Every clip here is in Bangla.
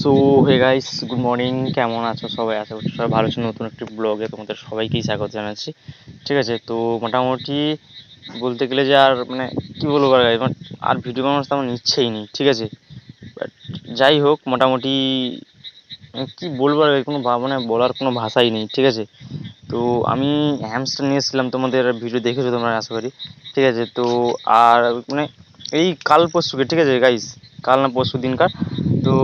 So hey guys good morning কেমন আছো সবাই? আশা করছি সবাই ভালো আছো। নতুন একটি ব্লগে তোমাদের সবাইকেই স্বাগত জানাচ্ছি। ঠিক আছে, তো মোটামুটি বলতে গেলে যে আর মানে কী বলব আর মানে আর ভিডিও বানানোর তেমন ইচ্ছেই নেই, ঠিক আছে? But যাই হোক, মোটামুটি মানে কী বলব আর কোনো মানে বলার কোনো ভাষাই নেই, ঠিক আছে? তো আমি হ্যামস্টার নিয়ে এসেছিলাম তোমাদের ভিডিও দেখেছ তোমরা, আশা করি। ঠিক আছে, তো আর মানে এই কাল পরশুকে ঠিক আছে গাইস কাল না পরশু দিনকার। তো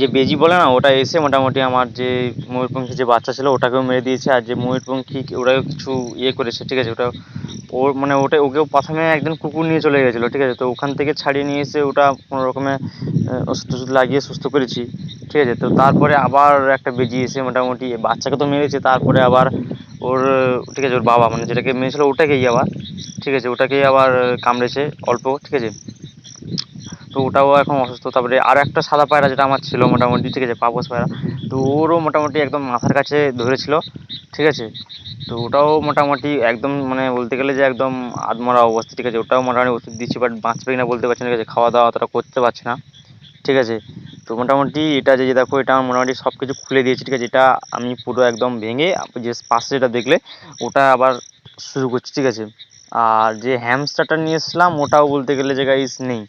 যে বেজি বলে না, ওটা এসে মোটামুটি আমার যে ময়ূরপঙ্খী যে বাচ্চা ছিল, ওটাকেও মেরে দিয়েছে। আর যে ময়ূরপঙ্খী ওরাও কিছু ইয়ে করেছে, ঠিক আছে? ওটা ওর মানে ওটা ওকেও প্রথমে একদিন কুকুর নিয়ে চলে গেছিল, ঠিক আছে? তো ওখান থেকে ছাড়িয়ে নিয়ে এসে ওটা কোনো রকমে ওষুধ টষুধ লাগিয়ে সুস্থ করেছি, ঠিক আছে? তো তারপরে আবার একটা বেজি এসে মোটামুটি বাচ্চাকে তো মেরেছে, তারপরে আবার ওর, ঠিক আছে? ওর বাবা মানে যেটাকে মেরেছিল, ওটাকেই আবার, ঠিক আছে? ওটাকেই আবার কামড়েছে অল্প, ঠিক আছে? তো ওটাও এখন অসুস্থ। তারপরে আর একটা সাদা পায়রা যেটা আমার ছিল মোটামুটি, ঠিক আছে পাপস পায়রা। তো ওরও মোটামুটি একদম মাথার কাছে ধরেছিল, ঠিক আছে। তো ওটাও মোটামুটি একদম মানে বলতে গেলে যে একদম আধমরা অবস্থা, ঠিক আছে। ওটাও মোটামুটি ওষুধ দিচ্ছি বাট বাঁচবে কিনা বলতে পারছি না, ঠিক আছে। খাওয়া দাওয়া অতটা করতে পারছে না, ঠিক আছে। তো মোটামুটি এটা যে দেখো, এটা আমার মোটামুটি সব কিছু খুলে দিয়েছি, ঠিক আছে। এটা আমি পুরো একদম ভেঙে যে পাশে যেটা দেখলে, ওটা আবার শুরু করছি, ঠিক আছে। আর যে হ্যামস্টারটা নিয়ে এসেছিলাম, ওটাও বলতে গেলে যে গাইস নেই।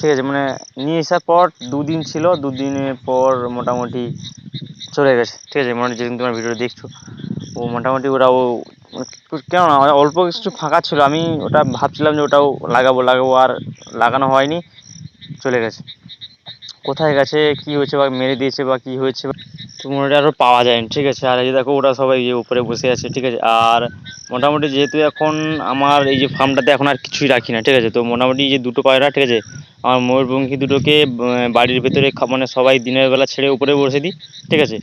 ঠিক আছে মানে নিয়ে আসার পর দুদিন ছিল, দুদিনের পর মোটামুটি চলে গেছে। ঠিক আছে মানে যেদিন তোমার ভিডিও দেখছ, ও মোটামুটি ওরা ও, কেন অল্প কিছু ফাঁকা ছিল, আমি ওটা ভাবছিলাম যে ওটাও লাগাবো লাগাবো, আর লাগানো হয়নি, চলে গেছে। কোথায় গেছে, কি হয়েছে বা মেরে দিয়েছে বা কি হয়েছে মোটামুটি আরও পাওয়া যায়নি, ঠিক আছে? আর এই যে দেখো, ওরা সবাই ইয়ে উপরে বসে আছে, ঠিক আছে? আর মোটামুটি যেহেতু এখন আমার এই যে ফার্মটাতে এখন আর কিছুই রাখি না, ঠিক আছে? তো মোটামুটি যে দুটো পায়রা, ঠিক আছে? আমার ময়ূরপঙ্খী দুটোকে বাড়ির ভেতরে মানে সবাই দিনের বেলা ছেড়ে উপরে বসে দিই, ঠিক আছে?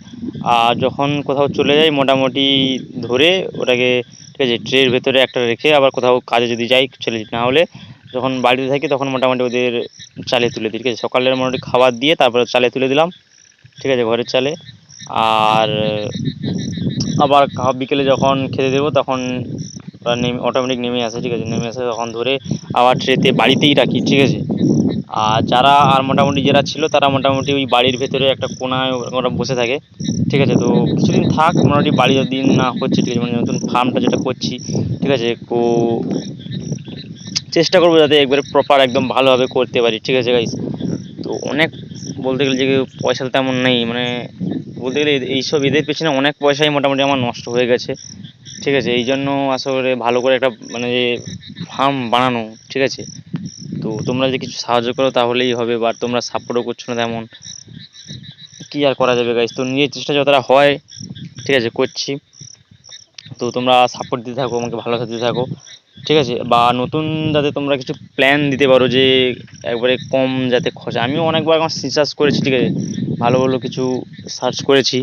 আর যখন কোথাও চলে যাই, মোটামুটি ধরে ওটাকে, ঠিক আছে, ট্রের ভেতরে একটা রেখে আবার কোথাও কাজে যদি যাই দিই। না হলে যখন বাড়িতে থাকি তখন মোটামুটি ওদের চালে তুলে দিই, ঠিক আছে? সকালের মোটামুটি খাবার দিয়ে তারপরে চালে তুলে দিলাম, ঠিক আছে? ঘরের চালে। আর আবার বিকেলে যখন খেতে দেবো তখন ওরা নেমে অটোমেটিক নেমে আসে, ঠিক আছে? নেমে আসে তখন ধরে আবার ট্রেতে বাড়িতেই রাখি, ঠিক আছে? আর যারা, আর মোটামুটি যারা ছিল তারা মোটামুটি ওই বাড়ির ভেতরে একটা কোনায় ওরা- বসে থাকে, ঠিক আছে? তো কিছুদিন থাক, মোটামুটি বাড়ি দিন না হচ্ছে, ঠিক আছে? মানে নতুন ফার্মটা যেটা করছি, ঠিক আছে? তো চেষ্টা করব যাতে একবারে প্রপার একদম ভালোভাবে করতে পারি, ঠিক আছে গাইস তো অনেক বলতে গেলে যে পয়সা তেমন নেই মানে বলতে গেলে এইসব এদের পেছনে অনেক পয়সাই মোটামুটি আমার নষ্ট হয়ে গেছে, ঠিক আছে? এই জন্য আসলে ভালো করে একটা মানে যে ফার্ম বানানো, ঠিক আছে? তো তোমরা যদি কিছু সাহায্য করো তাহলেই হবে, বা তোমরা সাপোর্টও করছ না তেমন, কী আর করা যাবে গাইস তো নিজের চেষ্টা যতটা হয়, ঠিক আছে, করছি। তো তোমরা সাপোর্ট দিতে থাকো, আমাকে ভালো দিতে থাকো। ঠিক আছে? বা নতুন যাতে তোমরা কিছু প্ল্যান দিতে পারো যে একবারে কম যাতে খরচা। আমিও অনেকবার আমার রিসার্চ করেছি, ঠিক আছে? ভালো ভালো কিছু সার্চ করেছি।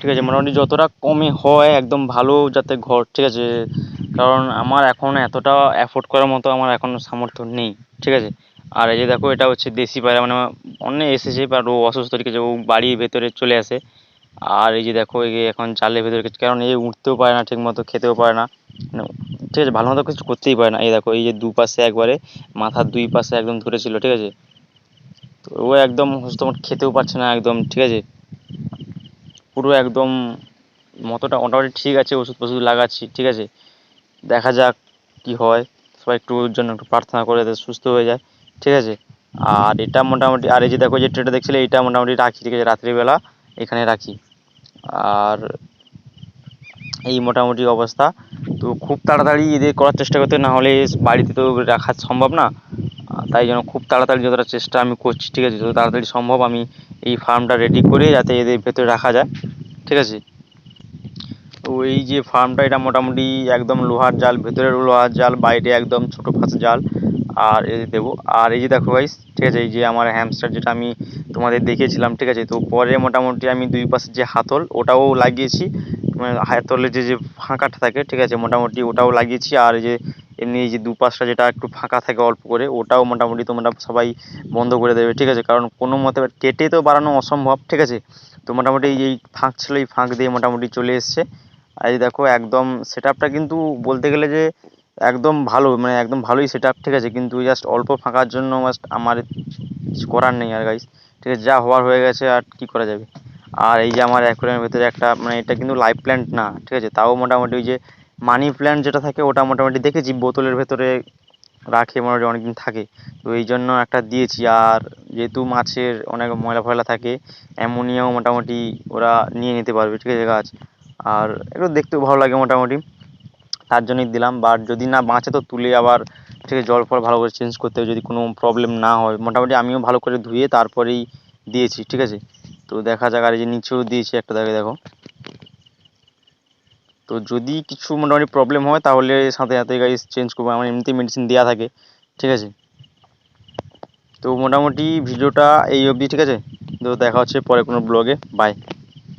ঠিক আছে? মোটামুটি যতটা কমে হয়, একদম ভালো যাতে ঘর, ঠিক আছে? কারণ আমার এখন এতটা অ্যাফোর্ড করার মতো আমার এখন সামর্থ্য নেই, ঠিক আছে? আর এই যে দেখো, এটা হচ্ছে দেশি পায়রা মানে অনেক এসেছে ও অসুস্থ, ঠিক আছে? ও বাড়ির ভেতরে চলে আসে। আর এই যে দেখো, এই যে এখন চালের ভেতরে কারণ এই উঠতেও পারে না ঠিক মতো খেতেও পারে না। মানে ঠিক আছে, ভালো মতো কিছু করতেই পারে না। এই দেখো, এই যে দুপাশে একবারে মাথার দুই পাশে একদম ধরেছিল, ঠিক আছে? তো ও একদম সুস্থ খেতেও পারছে না একদম, ঠিক আছে? পুরো একদম মতোটা মোটামুটি ঠিক আছে, ওষুধ ফষুধ লাগাচ্ছি, ঠিক আছে? দেখা যাক কি হয়। সবাই একটু ওর জন্য একটু প্রার্থনা করে সুস্থ হয়ে যায়, ঠিক আছে? আর এটা মোটামুটি, আর এই যে দেখো, যে ট্রেটা দেখছিলে এইটা মোটামুটি রাখি, ঠিক আছে? রাত্রিবেলা এখানে রাখি। আর এই মোটামুটি অবস্থা। তো খুব তাড়াতাড়ি এদের করার চেষ্টা করতে না হলে বাড়িতে তো রাখা সম্ভব না। তাই জন্য খুব তাড়াতাড়ি যতটা চেষ্টা আমি করছি, ঠিক আছে, যত তাড়াতাড়ি সম্ভব আমি এই ফার্মটা রেডি করে যাতে এদের ভেতরে রাখা যায়, ঠিক আছে? তো এই যে ফার্মটা, এটা মোটামুটি একদম লোহার জাল, ভেতরের লোহার জাল, বাইরে একদম ছোটো ফাঁস জাল। আর এই দেবো আর এই যে দেখো গাইস ঠিক আছে, এই যে আমার হ্যামস্টার যেটা আমি তোমাদের দেখিয়েছিলাম, ঠিক আছে, তো পরে মোটামুটি আমি দুই পাশে যে হাতল, ওটাও লাগিয়েছি মানে হাতলের যে যে ফাঁকাটা থাকে, ঠিক আছে, মোটামুটি ওটাও লাগিয়েছি, আর যে এমনি যে দুপাশটা যেটা একটু ফাঁকা থাকে অল্প করে, ওটাও মোটামুটি তোমরা সবাই বন্ধ করে দেবে, ঠিক আছে, কারণ কোনো মতে কেটে তো বাড়ানো অসম্ভব, ঠিক আছে, তো মোটামুটি এই ফাঁক ছিল, এই ফাঁক দিয়ে মোটামুটি চলে এসছে, আর এই দেখো, একদম সেট কিন্তু বলতে গেলে যে একদম ভালো মানে একদম ভালোই সেট আপ ঠিক আছে? কিন্তু জাস্ট অল্প ফাঁকার জন্য জাস্ট আমার কিছু করার নেই আর গাইস ঠিক আছে? যা হওয়ার হয়ে গেছে আর কি করা যাবে? আর এই যে আমার অ্যাকোয়ারিয়ামের ভেতরে একটা মানে এটা কিন্তু লাইভ প্ল্যান্ট না, ঠিক আছে? তাও মোটামুটি ওই যে মানি প্ল্যান্ট যেটা থাকে, ওটা মোটামুটি দেখেছি, বোতলের ভেতরে রাখে মোটামুটি অনেকদিন থাকে। তো এই জন্য একটা দিয়েছি, আর যেহেতু মাছের অনেক ময়লা ফয়লা থাকে, অ্যামোনিয়াও মোটামুটি ওরা নিয়ে নিতে পারবে, ঠিক আছে, গাছ? আর একটু দেখতেও ভালো লাগে মোটামুটি। তার জন্যই দিলাম। বাট যদি না বাঁচে তো তুলে আবার আছে জল ফল ভালো করে চেঞ্জ করতে হবে। যদি কোনো প্রবলেম না হয়, মোটামুটি আমিও ভালো করে ধুয়ে তারপরেই দিয়েছি, ঠিক আছে? তো দেখা যাক, আর এই যে নিচেও দিয়েছি একটা, দেখে, দেখো। তো যদি কিছু মোটামুটি প্রবলেম হয়, তাহলে সাথে সাথে গাইস চেঞ্জ করব। আমার এমনিতেই মেডিসিন দেওয়া থাকে, ঠিক আছে? তো মোটামুটি ভিডিওটা এই অবধি, ঠিক আছে? তো দেখা হচ্ছে পরে কোনো ব্লগে বাই